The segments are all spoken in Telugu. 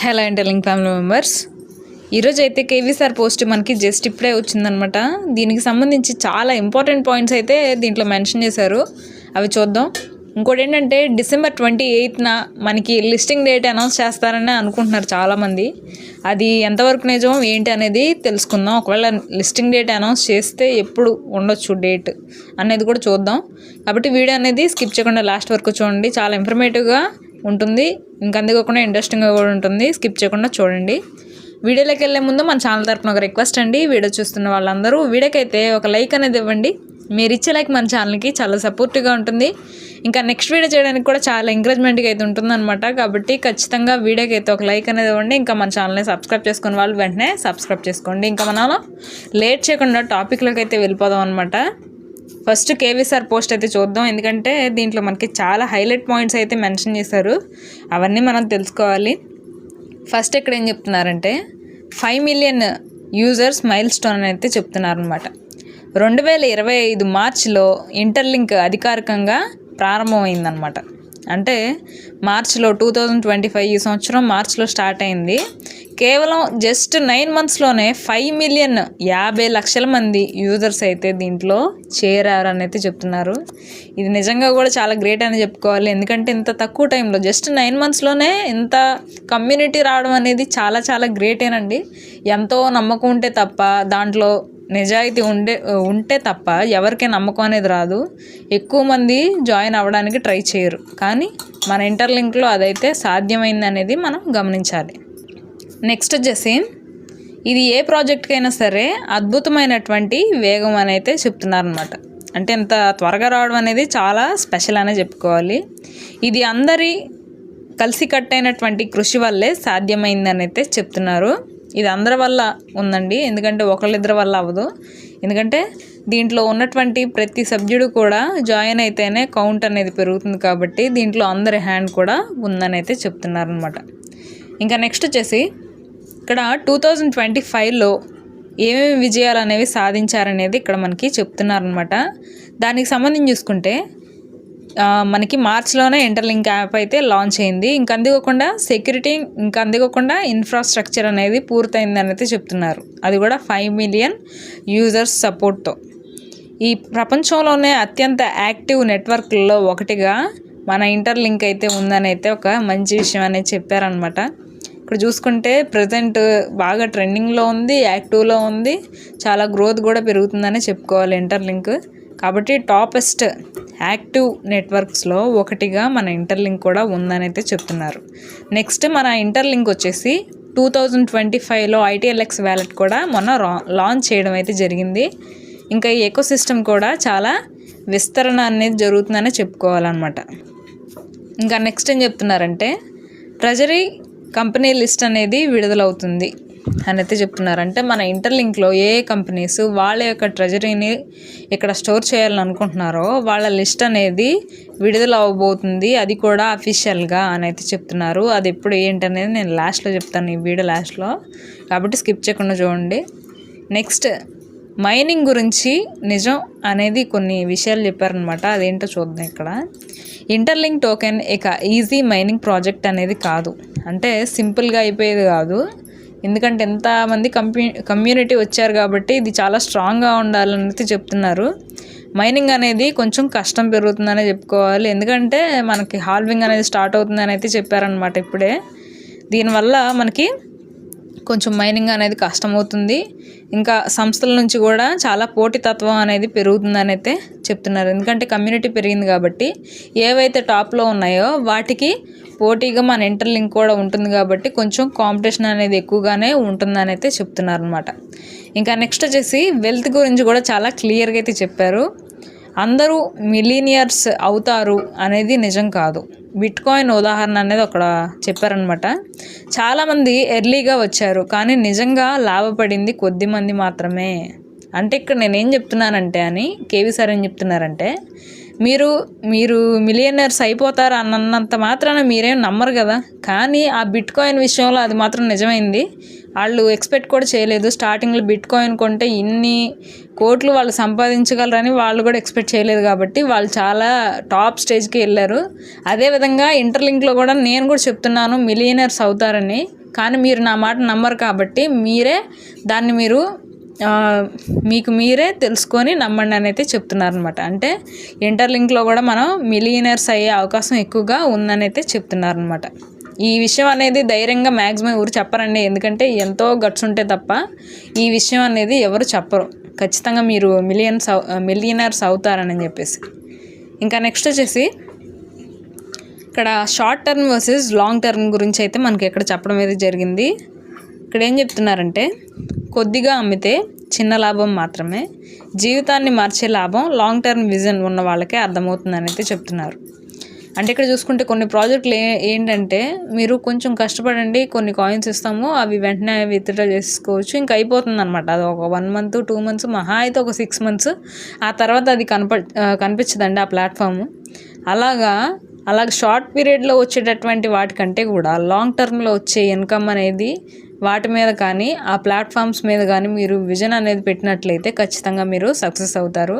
హలో ఇంటర్లింక్ ఫ్యామిలీ మెంబర్స్ ఈరోజు అయితే కేవీసార్ పోస్ట్ మనకి జస్ట్ ఇప్పుడే వచ్చిందనమాట దీనికి సంబంధించి చాలా ఇంపార్టెంట్ పాయింట్స్ అయితే దీంట్లో మెన్షన్ చేశారు. అవి చూద్దాం. ఇంకోటి ఏంటంటే డిసెంబర్ ట్వంటీ ఎయిత్న మనకి లిస్టింగ్ డేట్ అనౌన్స్ చేస్తారని అనుకుంటున్నారు చాలామంది. అది ఎంతవరకు నిజం ఏంటి అనేది తెలుసుకుందాం. ఒకవేళ లిస్టింగ్ డేట్ అనౌన్స్ చేస్తే ఎప్పుడు ఉండొచ్చు డేట్ అనేది కూడా చూద్దాం. కాబట్టి వీడియో అనేది స్కిప్ చేయకుండా లాస్ట్ వరకు చూడండి. చాలా ఇన్ఫర్మేటివ్గా ఉంటుంది. ఇంకా అందుకోకుండా ఇంట్రెస్టింగ్గా కూడా ఉంటుంది. స్కిప్ చేయకుండా చూడండి. వీడియోలోకి వెళ్ళే ముందు మన ఛానల్ తరపున ఒక రిక్వెస్ట్ అండి. వీడియో చూస్తున్న వాళ్ళందరూ వీడియోకైతే ఒక లైక్ అనేది ఇవ్వండి. మీరు ఇచ్చే లైక్ మన ఛానల్కి చాలా సపోర్టివ్గా ఉంటుంది. ఇంకా నెక్స్ట్ వీడియో చేయడానికి కూడా చాలా ఎంకరేజ్మెంట్గా అయితే ఉంటుందన్నమాట. కాబట్టి ఖచ్చితంగా వీడియోకి అయితే ఒక లైక్ అనేది ఇవ్వండి. ఇంకా మన ఛానల్ని సబ్స్క్రైబ్ చేసుకున్న వాళ్ళు వెంటనే సబ్స్క్రైబ్ చేసుకోండి. ఇంకా మనం లేట్ చేయకుండా టాపిక్లోకి అయితే వెళ్ళిపోదాం అనమాట ఫస్ట్ కేవీసార్ పోస్ట్ అయితే చూద్దాం. ఎందుకంటే దీంట్లో మనకి చాలా హైలైట్ పాయింట్స్ అయితే మెన్షన్ చేశారు. అవన్నీ మనం తెలుసుకోవాలి. ఫస్ట్ ఇక్కడ ఏం చెప్తున్నారంటే five million users milestone అని అయితే చెప్తున్నారు అనమాట రెండు వేల ఇరవై ఐదు మార్చిలో ఇంటర్లింక్ అధికారికంగా ప్రారంభమైందనమాట అంటే మార్చిలో టూ థౌజండ్ ట్వంటీ ఫైవ్ ఈ సంవత్సరం మార్చ్లో స్టార్ట్ అయింది. కేవలం జస్ట్ నైన్ మంత్స్లోనే ఫైవ్ మిలియన్ యాభై లక్షల మంది యూజర్స్ అయితే దీంట్లో చేరారు అని అయితే చెప్తున్నారు. ఇది నిజంగా కూడా చాలా గ్రేట్ అని చెప్పుకోవాలి. ఎందుకంటే ఇంత తక్కువ టైంలో జస్ట్ నైన్ మంత్స్లోనే ఇంత కమ్యూనిటీ రావడం అనేది చాలా చాలా గ్రేటేనండి ఎంతో నమ్మకం ఉంటే తప్ప దాంట్లో నిజాయితీ ఉండే ఉంటే తప్ప ఎవరికీ నమ్మకం అనేది రాదు. ఎక్కువ మంది జాయిన్ అవ్వడానికి ట్రై చేయరు. కానీ మన ఇంటర్లింక్లో అదైతే సాధ్యమైంది అనేది మనం గమనించాలి. నెక్స్ట్ వచ్చేసి ఇది ఏ ప్రాజెక్ట్కైనా సరే అద్భుతమైనటువంటి వేగం అని అయితే చెప్తున్నారనమాట అంటే ఇంత త్వరగా రావడం అనేది చాలా స్పెషల్ అనే చెప్పుకోవాలి. ఇది అందరి కలిసి కట్టైనటువంటి కృషి వల్లే సాధ్యమైందని అయితే చెప్తున్నారు. ఇది అందరి వల్ల ఉందండి ఎందుకంటే ఒకళ్ళిద్దరి వల్ల అవ్వదు. ఎందుకంటే దీంట్లో ఉన్నటువంటి ప్రతి సభ్యుడు కూడా జాయిన్ అయితేనే కౌంట్ అనేది పెరుగుతుంది కాబట్టి దీంట్లో అందరి హ్యాండ్ కూడా ఉందని అయితే చెప్తున్నారు అనమాట ఇంకా నెక్స్ట్ వచ్చేసి ఇక్కడ టూ థౌజండ్ ట్వంటీ ఫైవ్లో ఏమేమి విజయాలు అనేవి సాధించారనేది ఇక్కడ మనకి చెప్తున్నారనమాట దానికి సంబంధించి చూసుకుంటే మనకి మార్చ్లోనే ఇంటర్లింక్ యాప్ అయితే లాంచ్ అయింది. ఇంకా అందుకోకుండా సెక్యూరిటీ ఇంకా అందుకోకుండా ఇన్ఫ్రాస్ట్రక్చర్ అనేది పూర్తయింది అని అయితే చెప్తున్నారు. అది కూడా ఫైవ్ మిలియన్ యూజర్స్ సపోర్ట్తో ఈ ప్రపంచంలోనే అత్యంత యాక్టివ్ నెట్వర్క్లలో ఒకటిగా మన ఇంటర్లింక్ అయితే ఉందని అయితే ఒక మంచి విషయం అనేది చెప్పారనమాట ఇక్కడ చూసుకుంటే ప్రజెంట్ బాగా ట్రెండింగ్లో ఉంది యాక్టివ్లో ఉంది. చాలా గ్రోత్ కూడా పెరుగుతుందని చెప్పుకోవాలి ఇంటర్లింక్. కాబట్టి టాపెస్ట్ యాక్టివ్ నెట్వర్క్స్లో ఒకటిగా మన ఇంటర్లింక్ కూడా ఉందని అయితే చెప్తున్నారు. నెక్స్ట్ మన ఇంటర్లింక్ వచ్చేసి టూ థౌజండ్ ట్వంటీ ఫైవ్లో ఐటీఎల్ఎక్స్ వ్యాలెట్ కూడా మొన్న లాంచ్ చేయడం అయితే జరిగింది. ఇంకా ఈ ఎకో సిస్టమ్ కూడా చాలా విస్తరణ అనేది జరుగుతుందని చెప్పుకోవాలన్నమాట. ఇంకా నెక్స్ట్ ఏం చెప్తున్నారంటే ట్రెజరీ కంపెనీ లిస్ట్ అనేది విడుదలవుతుంది అని అయితే చెప్తున్నారు అంటే మన ఇంటర్లింక్లో ఏ ఏ కంపెనీస్ వాళ్ళ యొక్క ట్రెజరీని ఇక్కడ స్టోర్ చేయాలని అనుకుంటున్నారో వాళ్ళ లిస్ట్ అనేది విడుదల అవ్వబోతుంది అది కూడా అఫీషియల్గా అని అయితే చెప్తున్నారు. అది ఎప్పుడు ఏంటి అనేది నేను లాస్ట్లో చెప్తాను ఈ వీడియో లాస్ట్లో. కాబట్టి స్కిప్ చేయకుండా చూడండి. నెక్స్ట్ మైనింగ్ గురించి నిజం అనేది కొన్ని విషయాలు చెప్పారనమాట అదేంటో చూద్దాం ఇక్కడ. ఇంటర్లింక్ టోకెన్ ఇక ఈజీ మైనింగ్ ప్రాజెక్ట్ అనేది కాదు. అంటే సింపుల్గా అయిపోయేది కాదు. ఎందుకంటే ఎంతమంది కంప్యూ కమ్యూనిటీ వచ్చారు కాబట్టి ఇది చాలా స్ట్రాంగ్గా ఉండాలని చెప్తున్నారు. మైనింగ్ అనేది కొంచెం కష్టం పెరుగుతుందనే చెప్పుకోవాలి. ఎందుకంటే మనకి హాల్వింగ్ అనేది స్టార్ట్ అవుతుందని అయితే చెప్పారనమాట ఇప్పుడే. దీనివల్ల మనకి కొంచెం మైనింగ్ అనేది కష్టమవుతుంది. ఇంకా సంస్థల నుంచి కూడా చాలా పోటీతత్వం అనేది పెరుగుతుందని అయితే చెప్తున్నారు. ఎందుకంటే కమ్యూనిటీ పెరిగింది కాబట్టి ఏవైతే టాప్లో ఉన్నాయో వాటికి పోటీగా మన ఇంటర్లింక్ కూడా ఉంటుంది కాబట్టి కొంచెం కాంపిటీషన్ అనేది ఎక్కువగానే ఉంటుందని అయితే చెప్తున్నారు అనమాట ఇంకా నెక్స్ట్ వచ్చేసి వెల్త్ గురించి కూడా చాలా క్లియర్గా అయితే చెప్పారు. అందరూ మిలీనియర్స్ అవుతారు అనేది నిజం కాదు. బిట్కాయిన్ ఉదాహరణ అనేది అక్కడ చెప్పారనమాట చాలామంది ఎర్లీగా వచ్చారు కానీ నిజంగా లాభపడింది కొద్ది మంది మాత్రమే. అంటే ఇక్కడ నేనేం చెప్తున్నానంటే అని కేవీ సార్ ఏం చెప్తున్నారంటే మీరు మీరు మిలియనర్స్ అయిపోతారు అన్నంత మాత్రాన మీరేం నమ్మరు కదా. కానీ ఆ బిట్ కాయిన్ విషయంలో అది మాత్రం నిజమైంది. వాళ్ళు ఎక్స్పెక్ట్ కూడా చేయలేదు. స్టార్టింగ్లో బిట్ కాయిన్ కొంటే ఇన్ని కోట్లు వాళ్ళు సంపాదించగలరని వాళ్ళు కూడా ఎక్స్పెక్ట్ చేయలేదు కాబట్టి వాళ్ళు చాలా టాప్ స్టేజ్కి వెళ్ళారు. అదేవిధంగా ఇంటర్లింక్లో కూడా నేను కూడా చెప్తున్నాను మిలియనర్స్ అవుతారని. కానీ మీరు నా మాట నమ్మరు కాబట్టి మీరే దాన్ని మీరు మీకు మీరే తెలుసుకొని నమ్మండి అని అయితే చెప్తున్నారనమాట అంటే ఇంటర్లింక్లో కూడా మనం మిలియనర్స్ అయ్యే అవకాశం ఎక్కువగా ఉందని అయితే చెప్తున్నారనమాట ఈ విషయం అనేది ధైర్యంగా మ్యాక్సిమం ఎవరు చెప్పరండి. ఎందుకంటే ఎంతో గట్స్ ఉంటే తప్ప ఈ విషయం అనేది ఎవరు చెప్పరు. ఖచ్చితంగా మీరు మిలియన్స్ మిలియనర్స్ అవుతారని చెప్పేసి. ఇంకా నెక్స్ట్ వచ్చేసి ఇక్కడ short term versus long term గురించి అయితే మనకి ఇక్కడ చెప్పడం అయితే జరిగింది. ఇక్కడ ఏం చెప్తున్నారంటే కొద్దిగా అమ్మితే చిన్న లాభం మాత్రమే. జీవితాన్ని మార్చే లాభం లాంగ్ టర్మ్ విజన్ ఉన్న వాళ్ళకే అర్థమవుతుందని అయితే చెప్తున్నారు. అంటే ఇక్కడ చూసుకుంటే కొన్ని ప్రాజెక్టులు ఏ ఏంటంటే మీరు కొంచెం కష్టపడండి కొన్ని కాయిన్స్ ఇస్తాము అవి వెంటనే విత్డ్రా చేసుకోవచ్చు ఇంకా అయిపోతుంది అనమాట అది ఒక వన్ మంత్ టూ మంత్స్ మహా అయితే ఒక సిక్స్ మంత్స్ ఆ తర్వాత అది కనప కనిపించదండి ఆ ప్లాట్ఫామ్ అలాగా అలాగ షార్ట్ పీరియడ్లో వచ్చేటటువంటి వాటికంటే కూడా లాంగ్ టర్మ్లో వచ్చే ఇన్కమ్ అనేది వాటి మీద కానీ ఆ ప్లాట్ఫామ్స్ మీద కానీ మీరు విజన్ అనేది పెట్టినట్లయితే ఖచ్చితంగా మీరు సక్సెస్ అవుతారు.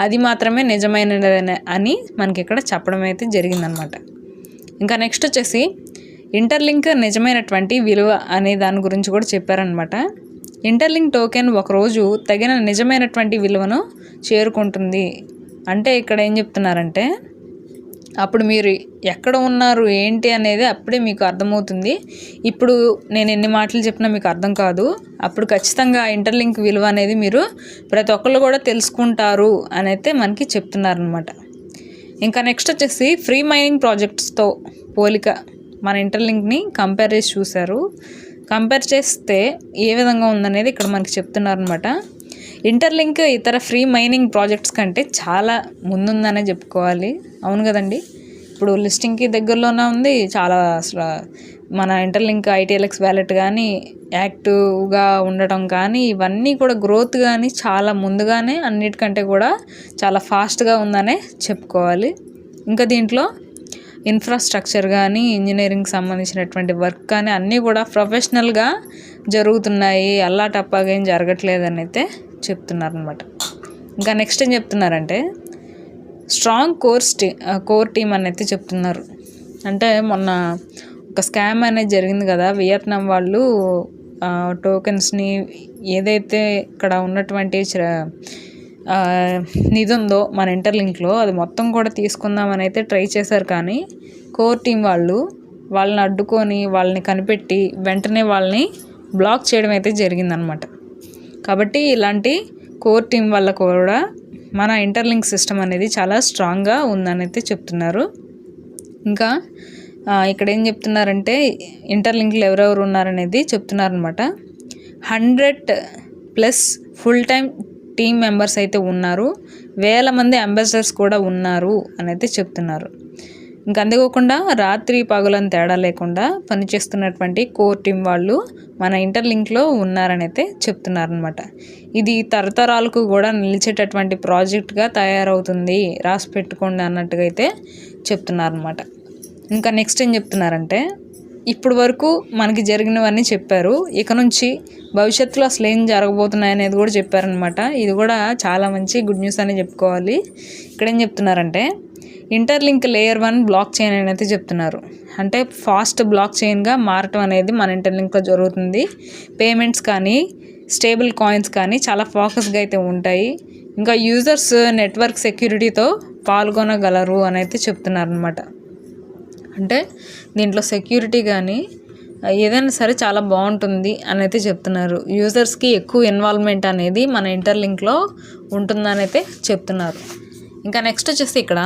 అది మాత్రమే నిజమైనది అని మనకి ఇక్కడ చెప్పడం అయితే జరిగిందనమాట. ఇంకా నెక్స్ట్ వచ్చేసి ఇంటర్లింక్ నిజమైనటువంటి విలువ అనే దాని గురించి కూడా చెప్పారనమాట. ఇంటర్లింక్ టోకెన్ ఒకరోజు తగిన నిజమైనటువంటి విలువను చేరుకుంటుంది. అంటే ఇక్కడ ఏం చెప్తున్నారంటే అప్పుడు మీరు ఎక్కడ ఉన్నారు ఏంటి అనేది అప్పుడే మీకు అర్థమవుతుంది. ఇప్పుడు నేను ఎన్ని మాటలు చెప్పినా మీకు అర్థం కాదు. అప్పుడు ఖచ్చితంగా ఇంటర్లింక్ విలువ అనేది మీరు ప్రతి ఒక్కళ్ళు కూడా తెలుసుకుంటారు అని అయితే మనకి చెప్తున్నారనమాట ఇంకా నెక్స్ట్ వచ్చేసి ఫ్రీ మైనింగ్ ప్రాజెక్ట్స్తో పోలిక మన ఇంటర్లింక్ని కంపేర్ చేసి చూశారు. కంపేర్ చేస్తే ఏ విధంగా ఉందనేది ఇక్కడ మనకి చెప్తున్నారనమాట ఇంటర్లింక్ ఇతర ఫ్రీ మైనింగ్ ప్రాజెక్ట్స్ కంటే చాలా ముందుందనే చెప్పుకోవాలి. అవును కదండి? ఇప్పుడు లిస్టింగ్కి దగ్గరలోనే ఉంది. చాలా అసలు మన ఇంటర్లింక్ ఐటీఎల్ఎక్స్ వ్యాలెట్ కానీ యాక్టివ్గా ఉండటం కానీ ఇవన్నీ కూడా గ్రోత్ కానీ చాలా ముందుగానే అన్నిటికంటే కూడా చాలా ఫాస్ట్గా ఉందనే చెప్పుకోవాలి. ఇంకా దీంట్లో ఇన్ఫ్రాస్ట్రక్చర్ కానీ ఇంజనీరింగ్ సంబంధించినటువంటి వర్క్ కానీ అన్నీ కూడా ప్రొఫెషనల్గా జరుగుతున్నాయి. అల్లాటప్పగా ఏం జరగట్లేదని అయితే చెప్తున్నారనమాట ఇంకా నెక్స్ట్ ఏం చెప్తున్నారంటే strong course T core team అని అయితే చెప్తున్నారు. అంటే మొన్న ఒక స్కామ్ అనేది జరిగింది కదా వియత్నాం వాళ్ళు టోకెన్స్ని ఏదైతే ఇక్కడ ఉన్నటువంటి చ- నిధి ఉందో మన ఇంటర్లింక్లో అది మొత్తం కూడా తీసుకుందామని అయితే ట్రై చేశారు కానీ కోర్ టీం వాళ్ళు వాళ్ళని అడ్డుకొని వాళ్ళని కనిపెట్టి వెంటనే వాళ్ళని బ్లాక్ చేయడం అయితే జరిగిందనమాట కాబట్టి ఇలాంటి కోర్ టీం వల్ల కూడా మన ఇంటర్లింక్ సిస్టమ్ అనేది చాలా స్ట్రాంగ్గా ఉందని అయితే చెప్తున్నారు. ఇంకా ఇక్కడ ఏం చెప్తున్నారంటే ఇంటర్లింక్లు ఎవరెవరు ఉన్నారనేది చెప్తున్నారనమాట. Hundred plus full time team members అయితే ఉన్నారు. వేల మంది అంబాసిడర్స్ కూడా ఉన్నారు అని అయితే చెప్తున్నారు. ఇంకా అందుకోకుండా రాత్రి పగలని తేడా లేకుండా పనిచేస్తున్నటువంటి కోర్ టీం వాళ్ళు మన ఇంటర్లింక్లో ఉన్నారని అయితే చెప్తున్నారనమాట. ఇది తరతరాలకు కూడా నిలిచేటటువంటి ప్రాజెక్ట్గా తయారవుతుంది. రాసి పెట్టుకోండి అన్నట్టుగా అయితే చెప్తున్నారనమాట. ఇంకా నెక్స్ట్ ఏం చెప్తున్నారంటే ఇప్పుడు వరకు మనకి జరిగినవన్నీ చెప్పారు. ఇక నుంచి భవిష్యత్తులో అసలు ఏం జరగబోతున్నాయి అనేది కూడా చెప్పారనమాట. ఇది కూడా చాలా మంచి గుడ్ న్యూస్ అని చెప్పుకోవాలి. ఇక్కడ ఏం చెప్తున్నారంటే interlink layer one blockchain అని అయితే చెప్తున్నారు. అంటే ఫాస్ట్ బ్లాక్ చైన్గా మారటం అనేది మన ఇంటర్లింక్లో జరుగుతుంది. పేమెంట్స్ కానీ స్టేబుల్ కాయిన్స్ కానీ చాలా ఫోకస్గా అయితే ఉంటాయి. ఇంకా యూజర్స్ నెట్వర్క్ సెక్యూరిటీతో పాల్గొనగలరు అని అయితే చెప్తున్నారు అనమాట అంటే దీంట్లో సెక్యూరిటీ కానీ ఏదైనా సరే చాలా బాగుంటుంది అని అయితే చెప్తున్నారు. యూజర్స్కి ఎక్కువ ఇన్వాల్వ్మెంట్ అనేది మన ఇంటర్లింక్లో ఉంటుందని అయితే చెప్తున్నారు. ఇంకా నెక్స్ట్ వచ్చేసి ఇక్కడ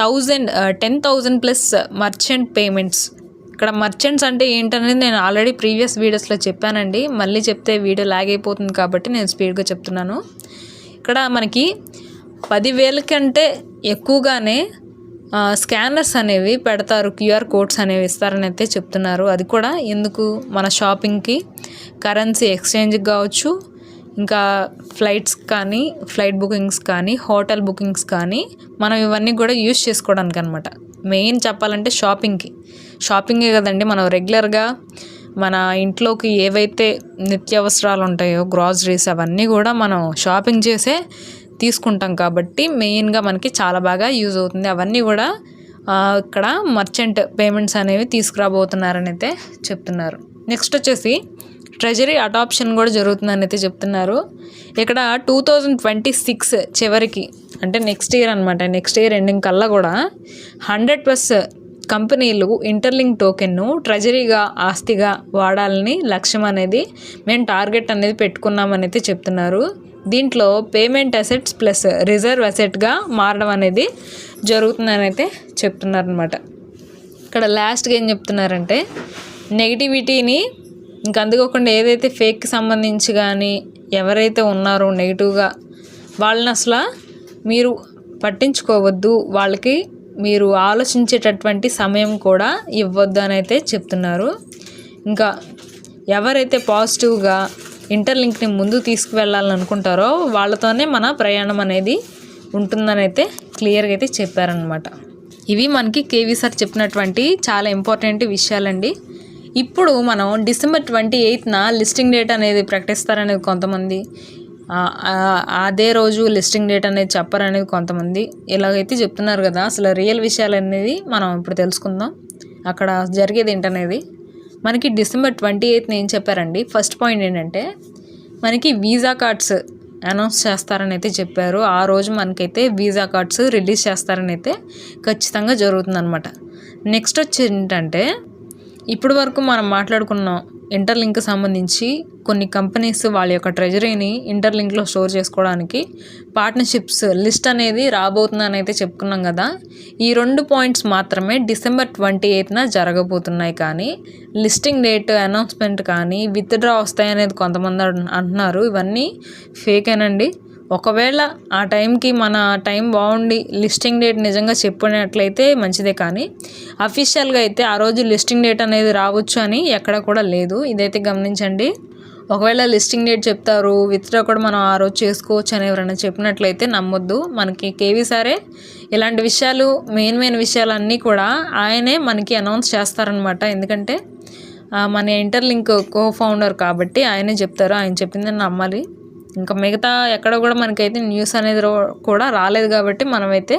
thousand ten thousand plus merchant payments. ఇక్కడ మర్చెంట్స్ అంటే ఏంటనేది నేను ఆల్రెడీ ప్రీవియస్ వీడియోస్లో చెప్పానండి. మళ్ళీ చెప్తే వీడియో లాగ్ అయిపోతుంది కాబట్టి నేను స్పీడ్గా చెప్తున్నాను. ఇక్కడ మనకి పదివేల కంటే ఎక్కువగానే స్కానర్స్ అనేవి పెడతారు క్యూఆర్ కోడ్స్ అనేవి ఇస్తారని అయితే చెప్తున్నారు. అది కూడా ఎందుకు? మన షాపింగ్కి కరెన్సీ ఎక్స్చేంజ్కి కావచ్చు ఇంకా ఫ్లైట్స్ కానీ ఫ్లైట్ బుకింగ్స్ కానీ హోటల్ బుకింగ్స్ కానీ మనం ఇవన్నీ కూడా యూజ్ చేసుకోవడానికి అనమాట మెయిన్ చెప్పాలంటే షాపింగ్కి షాపింగే కదండి మనం రెగ్యులర్గా మన ఇంట్లోకి ఏవైతే నిత్యావసరాలు ఉంటాయో గ్రాసరీస్ అవన్నీ కూడా మనం షాపింగ్ చేసే తీసుకుంటాం కాబట్టి మెయిన్గా మనకి చాలా బాగా యూజ్ అవుతుంది. అవన్నీ కూడా ఇక్కడ మర్చెంట్ పేమెంట్స్ అనేవి తీసుకురాబోతున్నారని అయితే చెప్తున్నారు. నెక్స్ట్ వచ్చేసి ట్రెజరీ అడాప్షన్ కూడా జరుగుతుందని అయితే చెప్తున్నారు. ఇక్కడ టూ థౌజండ్ ట్వంటీ సిక్స్ చివరికి అంటే నెక్స్ట్ ఇయర్ అనమాట నెక్స్ట్ ఇయర్ ఎండింగ్ కల్లా కూడా హండ్రెడ్ ప్లస్ కంపెనీలు ఇంటర్లింక్ టోకెన్ను ట్రెజరీగా ఆస్తిగా వాడాలని లక్ష్యం అనేది మేము టార్గెట్ అనేది పెట్టుకున్నామని అయితే చెప్తున్నారు. దీంట్లో పేమెంట్ అసెట్స్ ప్లస్ రిజర్వ్ అసెట్గా మారడం అనేది జరుగుతుందని అయితే చెప్తున్నారనమాట ఇక్కడ లాస్ట్గా ఏం చెప్తున్నారంటే నెగిటివిటీని ఇంక అందుకోకుండా ఏదైతే ఫేక్కి సంబంధించి కానీ ఎవరైతే ఉన్నారో నెగిటివ్గా వాళ్ళని అసలు మీరు పట్టించుకోవద్దు. వాళ్ళకి మీరు ఆలోచించేటటువంటి సమయం కూడా ఇవ్వద్దు అని అయితే చెప్తున్నారు. ఇంకా ఎవరైతే పాజిటివ్గా ఇంటర్లింక్ని ముందు తీసుకువెళ్ళాలని అనుకుంటారో వాళ్ళతోనే మన ప్రయాణం అనేది ఉంటుందని అయితే క్లియర్గా అయితే చెప్పారనమాట ఇవి మనకి కేవీ సార్ చెప్పినటువంటి చాలా ఇంపార్టెంట్ విషయాలండి. ఇప్పుడు మనం డిసెంబర్ ట్వంటీ ఎయిత్న లిస్టింగ్ డేట్ అనేది ప్రకటిస్తారనేది కొంతమంది. అదే రోజు లిస్టింగ్ డేట్ అనేది చెప్పరనేది కొంతమంది. ఇలాగైతే చెప్తున్నారు కదా అసలు రియల్ విషయాలు అనేది మనం ఇప్పుడు తెలుసుకుందాం. అక్కడ జరిగేది ఏంటనేది. మనకి డిసెంబర్ ట్వంటీ ఎయిత్న ఏం చెప్పారండి? ఫస్ట్ పాయింట్ ఏంటంటే మనకి వీసా కార్డ్స్ అనౌన్స్ చేస్తారని అయితే చెప్పారు. ఆ రోజు మనకైతే వీసా కార్డ్స్ రిలీజ్ చేస్తారని అయితే ఖచ్చితంగా జరుగుతుందనమాట నెక్స్ట్ వచ్చి ఏంటంటే ఇప్పుడు వరకు మనం మాట్లాడుకున్నాం ఇంటర్లింక్ సంబంధించి కొన్ని కంపెనీస్ వాళ్ళ యొక్క ట్రెజరీని ఇంటర్లింక్లో స్టోర్ చేసుకోవడానికి పార్ట్నర్షిప్స్ లిస్ట్ అనేది రాబోతుందని అయితే చెప్పుకున్నాం కదా. ఈ రెండు పాయింట్స్ మాత్రమే డిసెంబర్ ట్వంటీ ఎయిత్న జరగబోతున్నాయి కానీ లిస్టింగ్ డేట్ అనౌన్స్మెంట్ కానీ విత్డ్రా వస్తాయనేది కొంతమంది అంటు- అంటున్నారు. ఇవన్నీ ఫేకేనండి. ఒకవేళ ఆ టైంకి మన టైం బాగుండి లిస్టింగ్ డేట్ నిజంగా చెప్పినట్లయితే మంచిదే కానీ అఫీషియల్గా అయితే ఆ రోజు లిస్టింగ్ డేట్ అనేది రావచ్చు అని ఎక్కడ కూడా లేదు. ఇదైతే గమనించండి. ఒకవేళ లిస్టింగ్ డేట్ చెప్తారు విత్డ్రా కూడా మనం ఆ రోజు చేసుకోవచ్చు అని ఎవరైనా చెప్పినట్లయితే నమ్మొద్దు. మనకి కేవీ సారే ఇలాంటి విషయాలు మెయిన్ మెయిన్ విషయాలన్నీ కూడా ఆయనే మనకి అనౌన్స్ చేస్తారనమాట ఎందుకంటే మన ఇంటర్లింక్ కో ఫౌండర్ కాబట్టి ఆయనే చెప్తారు ఆయన చెప్పిందని నమ్మాలి. ఇంకా మిగతా ఎక్కడ కూడా మనకైతే న్యూస్ అనేది రో- కూడా రాలేదు కాబట్టి మనమైతే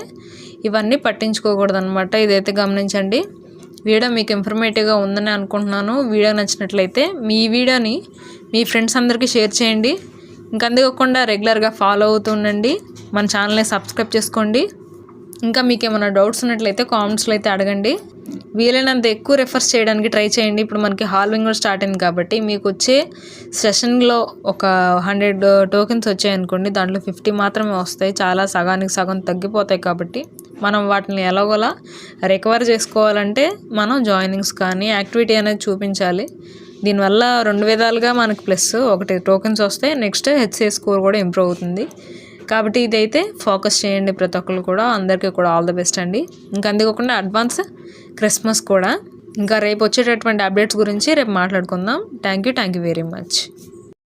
ఇవన్నీ పట్టించుకోకూడదు అనమాట ఇదైతే గమనించండి. వీడియో మీకు ఇన్ఫర్మేటివ్గా ఉందని అనుకుంటున్నాను. వీడియో నచ్చినట్లయితే మీ వీడియోని మీ ఫ్రెండ్స్ అందరికీ షేర్ చేయండి. ఇంకా అందుకోకుండా రెగ్యులర్గా ఫాలో అవుతూ ఉండండి. మన ఛానల్ని సబ్స్క్రైబ్ చేసుకోండి. ఇంకా మీకు ఏమైనా డౌట్స్ ఉన్నట్లయితే కామెంట్స్లో అయితే అడగండి. వీలైనంత ఎక్కువ రెఫర్స్ చేయడానికి ట్రై చేయండి. ఇప్పుడు మనకి హాల్వింగ్ కూడా స్టార్ట్ అయింది కాబట్టి మీకు వచ్చే సెషన్లో ఒక హండ్రెడ్ టోకెన్స్ వచ్చాయనుకోండి దాంట్లో ఫిఫ్టీ మాత్రమే వస్తాయి. చాలా సగానికి సగం తగ్గిపోతాయి కాబట్టి మనం వాటిని ఎలాగోలా రికవర్ చేసుకోవాలంటే మనం జాయినింగ్స్ కానీ యాక్టివిటీ అనేది చూపించాలి. దీనివల్ల రెండు విధాలుగా మనకి ప్లస్ ఒకటి టోకెన్స్ వస్తాయి నెక్స్ట్ హెచ్సిఏ స్కోర్ కూడా ఇంప్రూవ్ అవుతుంది. కాబట్టి ఇదైతే ఫోకస్ చేయండి ప్రతి ఒక్కరు కూడా. అందరికీ కూడా ఆల్ ద బెస్ట్ అండి. ఇంకా అందుకోకుండా అడ్వాన్స్ క్రిస్మస్ కూడా. ఇంకా రేపు వచ్చేటటువంటి అప్డేట్స్ గురించి రేపు మాట్లాడుకుందాం. Thank you thank you very much.